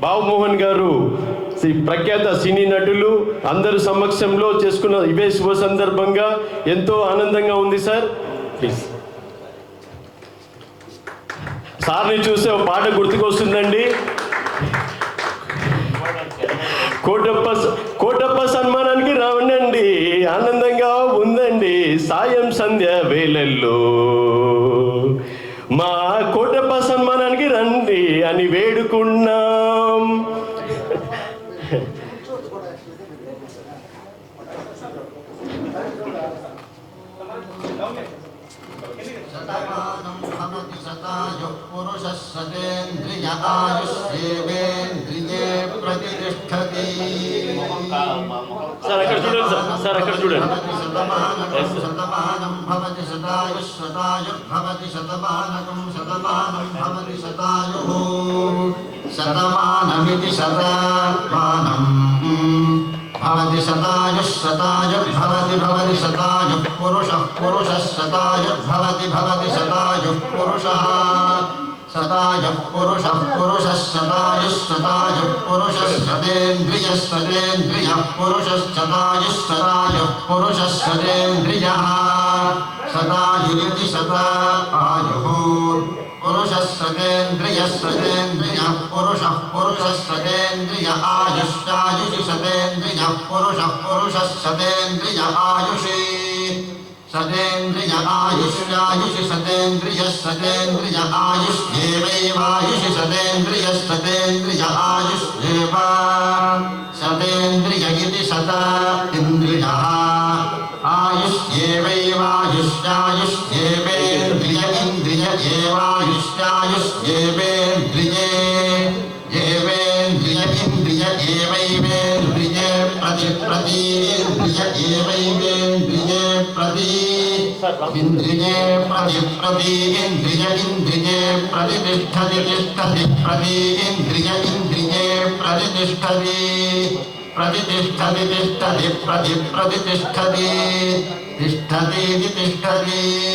బాబుమోహన్ గారు శ్రీ ప్రఖ్యాత సినీ నటులు అందరి సమక్షంలో చేసుకున్న ఇవే శుభ సందర్భంగా ఎంతో ఆనందంగా ఉంది సార్. ప్లీజ్. సార్ని చూస్తే ఒక పాట గుర్తుకొస్తుందండి. కోటప్ప కోటప్ప సన్మానానికి రావండి ఆనందంగా ఉందండి. సాయం సంధ్య వేళల్లో మా కోటప్ప సన్మానానికి రండి. అని వేడుకున్నాం. సార్ అక్కడ చూడండి సార్. అక్కడ చూడండి. भवति शतमानकं शतमानं भवति शतायुः शतायुर्भवति शतमानकं शतमानं भवति शतायुः शतमानमिति शतमानम् भवति शतायुः शतायुर्भवति भवति शतायुः पुरुषः पुरुषः शतायुर्भवति भवति शतायुः पुरुषः शतायुः पुरुषः पुरुषः शतायुः शतायुः पुरुषः शतेन्द्रियः शतेन्द्रियः पुरुषः शतायुः शतायुः पुरुषः शतेन्द्रियः शतायुरिति शतायुः पुरुषः सतेन्द्रियः सतेन्द्रियः पुरुषः पुरुषः सतेन्द्रिय आयुष्यायुषि सतेन्द्रियः पुरुषः पुरुषः सतेन्द्रिय आयुषि सतेन्द्रिय आयुष्यायुषि सतेन्द्रियः सतेन्द्रिय आयुष्येवैवायुषि सतेन्द्रियः सतेन्द्रिय आयुष्येव सतेन्द्रिय इति सत इन्द्रियः ഏവൈവായുഷ്യായുഷ്േവേന്ദ്രിയ ഇന്ദ്രിയ ഏവായുഷ്യായുഷ്േവേന്ദ്രിയേ ഏവേന്ദ്രിയ ഇന്ദ്രിയ ഏവൈവേന്ദ്രിയ പ്രതി പ്രതീന്ദ്രിയ ഏവൈവേന്ദ്രിയ പ്രതി ഇന്ദ്രിയേ പ്രതി പ്രതി ഇന്ദ്രിയ ഇന്ദ്രിയേ പ്രതിഷ്ഠതി തിഷ്ഠതി പ്രതി ഇന്ദ്രിയ ഇന്ദ്രിയേ പ്രതിഷ്ഠതി प्रतिष्ठति तिष्ठति प्रति प्रतिष्ठति तिष्ठतीति तिष्ठति